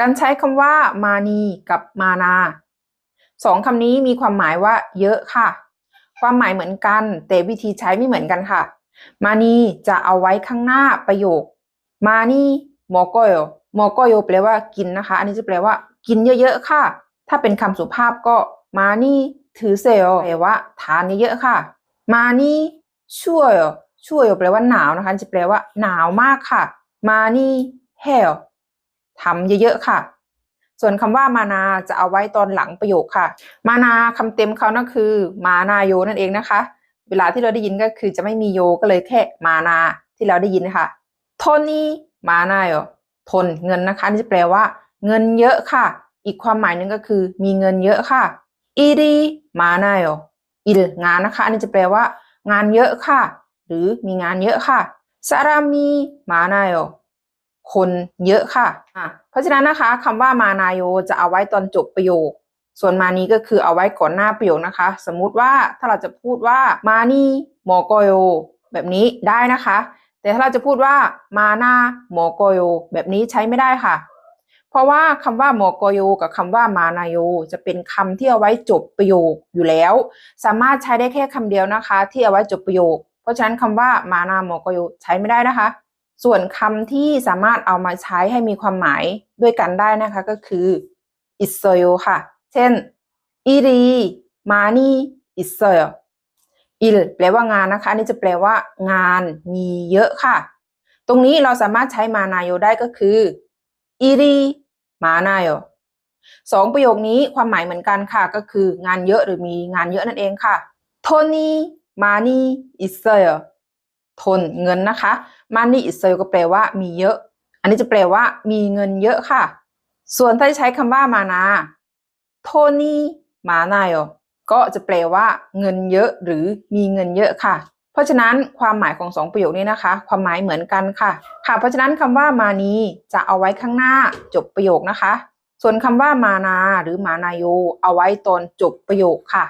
การใช้คำว่ามานีกับมานาสองคำนี้มีความหมายว่าเยอะค่ะ ความหมายเหมือนกัน แต่วิธีใช้ไม่เหมือนกันค่ะ มานีจะเอาไว้ข้างหน้าประโยค มานีโมโกโยโมโกโยแปลว่ากินนะคะ อันนี้จะแปลว่ากินเยอะๆค่ะ ถ้าเป็นคำสุภาพก็มานีถือเซลแปลว่าทานเยอะๆค่ะ มานีช่วยช่วยแปลว่าหนาวนะคะ จะแปลว่าหนาวมากค่ะ มานีเฮล ทำเยอะๆค่ะ ส่วนคำว่ามานาจะเอาไว้ตอนหลังประโยคค่ะ มานาคำเต็มเขานั่นคือ มานาโยนั่นเองนะคะ เวลาที่เราได้ยินก็คือจะไม่มีโยก็เลยแค่มานาที่เราได้ยินนะคะโทนี่มานาโยทนเงินนะคะนี่จะแปลว่า เงินเยอะค่ะ อีกความหมายหนึ่งก็คือ มีเงินเยอะค่ะอีดีมานาโยอิลงานนะคะอันนี้จะแปลว่า งานเยอะค่ะ หรือมีงานเยอะค่ะสารามีมานาโย คนเยอะค่ะอะเพราะฉะนั้นนะคะคำว่ามานาโยจะเอาไว้ตอนจบประโยค ส่วนมานี้ก็คือเอาไว้ก่อนหน้าประโยคนะคะ สมมุติว่าถ้าเราจะพูดว่ามานี่โมโกโยแบบนี้ได้นะคะ แต่ถ้าเราจะพูดว่ามานาโมโกโยแบบนี้ใช้ไม่ได้ค่ะ เพราะว่าคำว่าโมโกโยกับคำว่ามานาโยจะเป็นคำที่เอาไว้จบประโยคอยู่แล้ว สามารถใช้ได้แค่คำเดียวนะคะ ที่เอาไว้จบประโยค เพราะฉะนั้นคำว่ามานาโมโกโยใช้ไม่ได้นะคะ ส่วนคำที่สามารถเอามาใช้ให้มีความหมายด้วยกันได้นะคะก็คืออิสโยค่ะ เช่นอีรีมานีอิสโยอิลแปลว่างานนะคะ อันนี้จะแปลว่า งานมีเยอะค่ะ ตรงนี้เราสามารถใช้มานายโยได้ก็คืออีรีมานายโยสองประโยคนี้ความหมายเหมือนกันค่ะ ก็คืองานเยอะหรือมีงานเยอะนั่นเองค่ะโทนี่มานีอิสโย ทนเงินนะคะมันนี่อิสเซลก็แปลว่ามีเยอะ อันนี้จะแปลว่า มีเงินเยอะค่ะ ส่วนถ้าใช้คำว่ามานาโทนี่มานายก็จะแปลว่า เงินเยอะหรือมีเงินเยอะค่ะ เพราะฉะนั้นความหมายของสองประโยคนี้นะคะ ความหมายเหมือนกันค่ะ ค่ะ เพราะฉะนั้นคำว่ามานีจะเอาไว้ข้างหน้าจบประโยคนะคะ ส่วนคำว่ามานาหรือมานาโยเอาไว้ตอนจบประโยคค่ะ